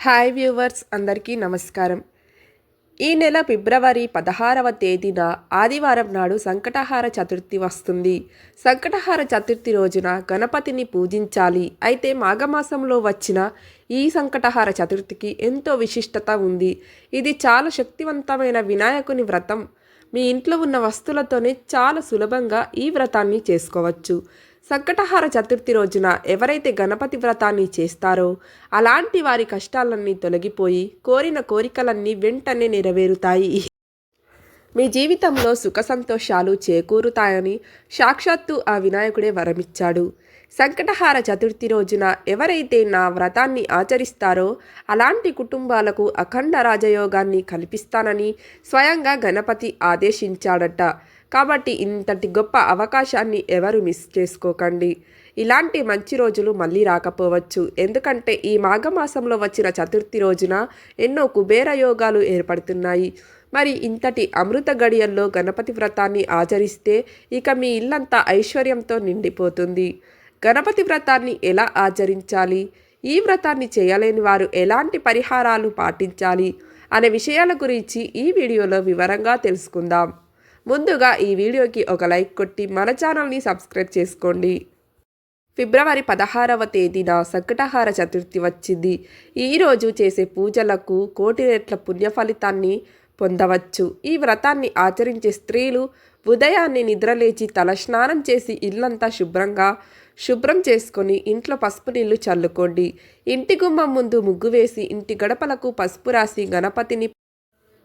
Hi viewers అందరికీ నమస్కారం. ఈ నెల ఫిబ్రవరి పదహారవ తేదీన ఆదివారం నాడు సంకటహార చతుర్థి వస్తుంది. సంకటహార చతుర్థి రోజున గణపతిని పూజించాలి. అయితే మాఘమాసంలో వచ్చిన ఈ సంకటహార చతుర్థికి ఎంతో విశిష్టత ఉంది. ఇది చాలా శక్తివంతమైన వినాయకుని వ్రతం. మీ ఇంట్లో ఉన్న వస్తువులతోనే చాలా సులభంగా ఈ వ్రతాన్ని చేసుకోవచ్చు. సంకటహార చతుర్థి రోజున ఎవరైతే గణపతి వ్రతాన్ని చేస్తారో అలాంటి వారి కష్టాలన్నీ తొలగిపోయి కోరిన కోరికలన్నీ వెంటనే నెరవేరుతాయి. మీ జీవితంలో సుఖ సంతోషాలు చేకూరుతాయని సాక్షాత్తు ఆ వినాయకుడే వరమిచ్చాడు. సంకటహార చతుర్థి రోజున ఎవరైతే నా వ్రతాన్ని ఆచరిస్తారో అలాంటి కుటుంబాలకు అఖండ రాజయోగాన్ని కల్పిస్తానని స్వయంగా గణపతి ఆదేశించాడట. కాబట్టి ఇంతటి గొప్ప అవకాశాన్ని ఎవరు మిస్ చేసుకోకండి. ఇలాంటి మంచి రోజులు మళ్ళీ రాకపోవచ్చు. ఎందుకంటే ఈ మాఘమాసంలో వచ్చిన చతుర్థి రోజున ఎన్నో కుబేర యోగాలు ఏర్పడుతున్నాయి. మరి ఇంతటి అమృత గడియల్లో గణపతి వ్రతాన్ని ఆచరిస్తే ఇక మీ ఇల్లంతా ఐశ్వర్యంతో నిండిపోతుంది. గణపతి వ్రతాన్ని ఎలా ఆచరించాలి? ఈ వ్రతాన్ని చేయలేని వారు ఎలాంటి పరిహారాలు పాటించాలి? అనే విషయాల గురించి ఈ వీడియోలో వివరంగా తెలుసుకుందాం. ముందుగా ఈ వీడియోకి ఒక లైక్ కొట్టి మన ఛానల్ని సబ్స్క్రైబ్ చేసుకోండి. ఫిబ్రవరి పదహారవ తేదీన సంకటహార చతుర్థి వచ్చింది. ఈరోజు చేసే పూజలకు కోటి రెట్ల పుణ్య ఫలితాన్ని పొందవచ్చు. ఈ వ్రతాన్ని ఆచరించే స్త్రీలు ఉదయాన్నే నిద్రలేచి తలస్నానం చేసి ఇల్లంతా శుభ్రంగా శుభ్రం చేసుకొని ఇంట్లో పసుపు నీళ్ళు చల్లుకోండి. ఇంటి గుమ్మం ముందు ముగ్గు వేసి ఇంటి గడపలకు పసుపు రాసి గణపతిని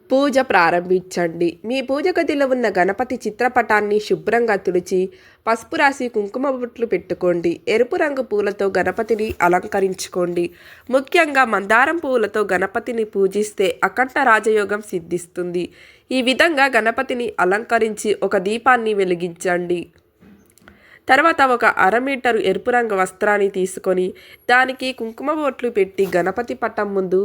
పూజ ప్రారంభించండి. మీ పూజ గదిలో ఉన్న గణపతి చిత్రపటాన్ని శుభ్రంగా తుడిచి పసుపు రాసి కుంకుమ బొట్లు పెట్టుకోండి. ఎరుపు రంగు పూలతో గణపతిని అలంకరించుకోండి. ముఖ్యంగా మందారం పూలతో గణపతిని పూజిస్తే అఖండ రాజయోగం సిద్ధిస్తుంది. ఈ విధంగా గణపతిని అలంకరించి ఒక దీపాన్ని వెలిగించండి. తర్వాత ఒక అర మీటరు ఎరుపు రంగు వస్త్రాన్ని తీసుకొని దానికి కుంకుమ బొట్లు పెట్టి గణపతి పట్టం ముందు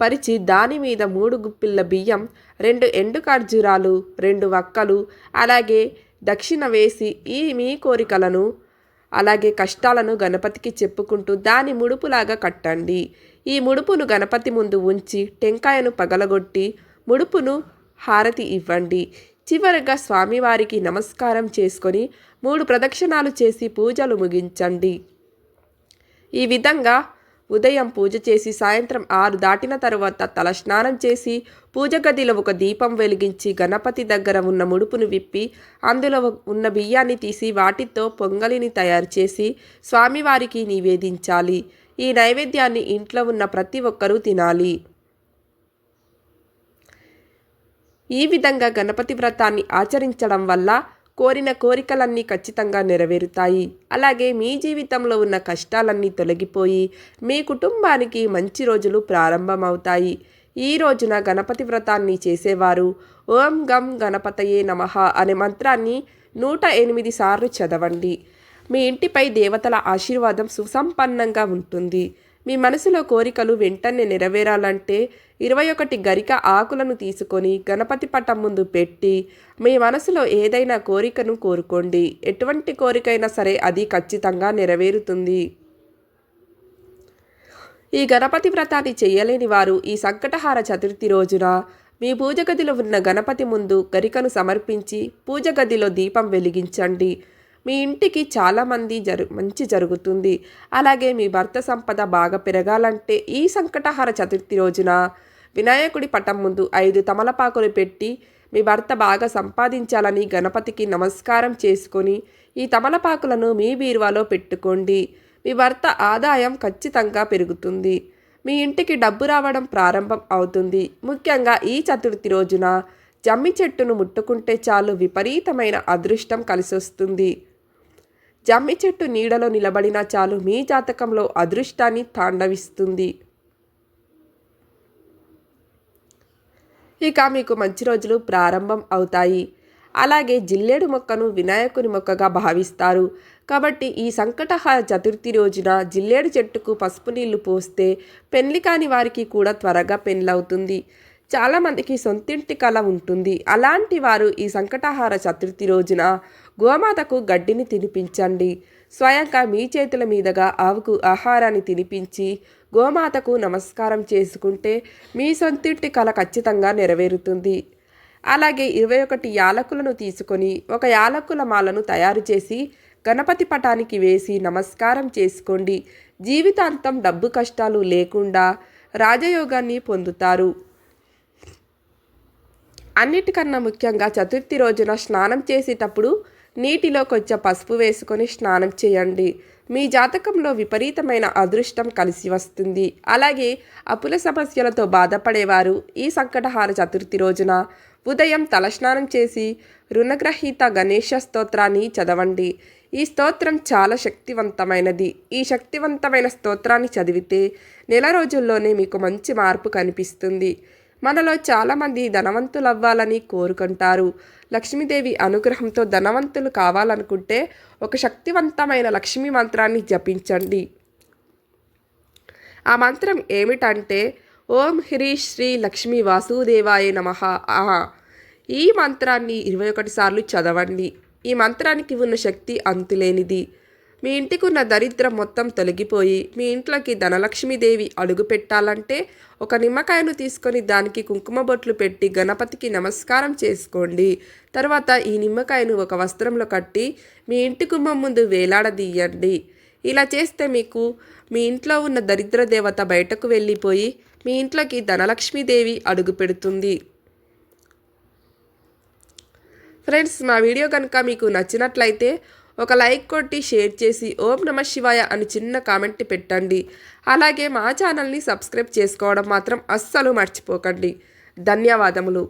పరిచి దాని మీద మూడు గుప్పిళ్ళ బియ్యం రెండు ఎండు ఖర్జూరాలు రెండు వక్కలు అలాగే దక్షిణ వేసి ఈ మీ కోరికలను అలాగే కష్టాలను గణపతికి చెప్పుకుంటూ దాని ముడుపులాగా కట్టండి. ఈ ముడుపును గణపతి ముందు ఉంచి టెంకాయను పగలగొట్టి ముడుపును హారతి ఇవ్వండి. చివరగా స్వామివారికి నమస్కారం చేసుకొని మూడు ప్రదక్షిణాలు చేసి పూజలు ముగించండి. ఈ విధంగా ఉదయం పూజ చేసి సాయంత్రం ఆరు దాటిన తరువాత తల స్నానం చేసి పూజ గదిలో ఒక దీపం వెలిగించి గణపతి దగ్గర ఉన్న ముడుపును విప్పి అందులో ఉన్న బియ్యాన్ని తీసి వాటితో పొంగలిని తయారు చేసి స్వామివారికి నివేదించాలి. ఈ నైవేద్యాన్ని ఇంట్లో ఉన్న ప్రతి ఒక్కరూ తినాలి. ఈ విధంగా గణపతి వ్రతాన్ని ఆచరించడం వల్ల కోరిన కోరికలన్నీ ఖచ్చితంగా నెరవేరుతాయి. అలాగే మీ జీవితంలో ఉన్న కష్టాలన్నీ తొలగిపోయి మీ కుటుంబానికి మంచి రోజులు ప్రారంభమవుతాయి. ఈ రోజున గణపతి వ్రతాన్ని చేసేవారు. ఓం గం గణపతయే నమ అనే మంత్రాన్ని నూట ఎనిమిది సార్లు చదవండి. మీ ఇంటిపై దేవతల ఆశీర్వాదం సుసంపన్నంగా ఉంటుంది. మీ మనసులో కోరికలు వెంటనే నెరవేరాలంటే ఇరవై ఒకటి గరిక ఆకులను తీసుకొని గణపతి పటం ముందు పెట్టి మీ మనసులో ఏదైనా కోరికను కోరుకోండి. ఎటువంటి కోరికైనా సరే అది ఖచ్చితంగా నెరవేరుతుంది. ఈ గణపతి వ్రతాన్ని చేయలేని వారు ఈ సంకటహార చతుర్థి రోజున మీ పూజ గదిలో ఉన్న గణపతి ముందు గరికను సమర్పించి పూజ గదిలో దీపం వెలిగించండి. మీ ఇంటికి చాలామంది జరు మంచి జరుగుతుంది. అలాగే మీ భర్త సంపద బాగా పెరగాలంటే ఈ సంకటహార చతుర్థి రోజున వినాయకుడి పటం ముందు ఐదు తమలపాకులు పెట్టి మీ భర్త బాగా సంపాదించాలని గణపతికి నమస్కారం చేసుకొని ఈ తమలపాకులను మీ బీరువాలో పెట్టుకోండి. మీ భర్త ఆదాయం ఖచ్చితంగా పెరుగుతుంది. మీ ఇంటికి డబ్బు రావడం ప్రారంభం అవుతుంది. ముఖ్యంగా ఈ చతుర్థి రోజున జమ్మి చెట్టును ముట్టుకుంటే చాలు విపరీతమైన అదృష్టం కలిసొస్తుంది. జమ్మి చెట్టు నీడలో నిలబడినా చాలు మీ జాతకంలో అదృష్టాన్ని తాండవిస్తుంది. ఇక మీకు మంచి రోజులు ప్రారంభం అవుతాయి. అలాగే జిల్లేడు మొక్కను వినాయకుని మొక్కగా భావిస్తారు. కాబట్టి ఈ సంకటహార చతుర్థి రోజున జిల్లేడు చెట్టుకు పసుపు నీళ్ళు పోస్తే పెళ్ళి కాని వారికి కూడా త్వరగా పెళ్ళవుతుంది చాలామందికి సొంతింటి కళ ఉంటుంది. అలాంటి వారు ఈ సంకటాహార చతుర్థి రోజున గోమాతకు గడ్డిని తినిపించండి. స్వయంగా మీ చేతుల మీదుగా ఆవుకు ఆహారాన్ని తినిపించి గోమాతకు నమస్కారం చేసుకుంటే మీ సొంతింటి కళ ఖచ్చితంగా నెరవేరుతుంది. అలాగే ఇరవై ఒకటి యాలకులను తీసుకొని ఒక యాలకుల మాలను తయారు చేసి గణపతి పటానికి వేసి నమస్కారం చేసుకోండి. జీవితాంతం డబ్బు కష్టాలు లేకుండా రాజయోగాన్ని పొందుతారు. అన్నిటికన్నా ముఖ్యంగా చతుర్థి రోజున స్నానం చేసేటప్పుడు నీటిలో కొంచెం పసుపు వేసుకొని స్నానం చేయండి. మీ జాతకంలో విపరీతమైన అదృష్టం కలిసి వస్తుంది. అలాగే అప్పుల సమస్యలతో బాధపడేవారు ఈ సంకటహార చతుర్థి రోజున ఉదయం తలస్నానం చేసి రుణగ్రహీత గణేష స్తోత్రాన్ని చదవండి. ఈ స్తోత్రం చాలా శక్తివంతమైనది. ఈ శక్తివంతమైన స్తోత్రాన్ని చదివితే నెల రోజుల్లోనే మీకు మంచి మార్పు కనిపిస్తుంది. మనలో చాలామంది ధనవంతులు అవ్వాలని కోరుకుంటారు. లక్ష్మీదేవి అనుగ్రహంతో ధనవంతులు కావాలనుకుంటే ఒక శక్తివంతమైన లక్ష్మీ మంత్రాన్ని జపించండి. ఆ మంత్రం ఏమిటంటే ఓం హ్రీ శ్రీ లక్ష్మీ వాసుదేవాయ నమ. ఆహా. ఈ మంత్రాన్ని ఇరవై ఒకటి సార్లు చదవండి. ఈ మంత్రానికి ఉన్న శక్తి అంతులేనిది. మీ ఇంటికి ఉన్న దరిద్రం మొత్తం తొలగిపోయి మీ ఇంట్లోకి ధనలక్ష్మీదేవి అడుగు పెట్టాలంటే ఒక నిమ్మకాయను తీసుకొని దానికి కుంకుమ బొట్లు పెట్టి గణపతికి నమస్కారం చేసుకోండి. తర్వాత ఈ నిమ్మకాయను ఒక వస్త్రంలో కట్టి మీ ఇంటి గుమ్మం ముందు వేలాడదీయండి. ఇలా చేస్తే మీకు మీ ఇంట్లో ఉన్న దరిద్ర దేవత బయటకు వెళ్ళిపోయి మీ ఇంట్లోకి ధనలక్ష్మీదేవి అడుగు పెడుతుంది. ఫ్రెండ్స్ మా వీడియో కనుక మీకు నచ్చినట్లయితే ఒక లైక్ కొట్టి షేర్ చేసి ఓం నమ శివాయ అని చిన్న కామెంట్ పెట్టండి. అలాగే మా ఛానల్ని సబ్స్క్రైబ్ చేసుకోవడం మాత్రం అస్సలు మర్చిపోకండి. ధన్యవాదములు.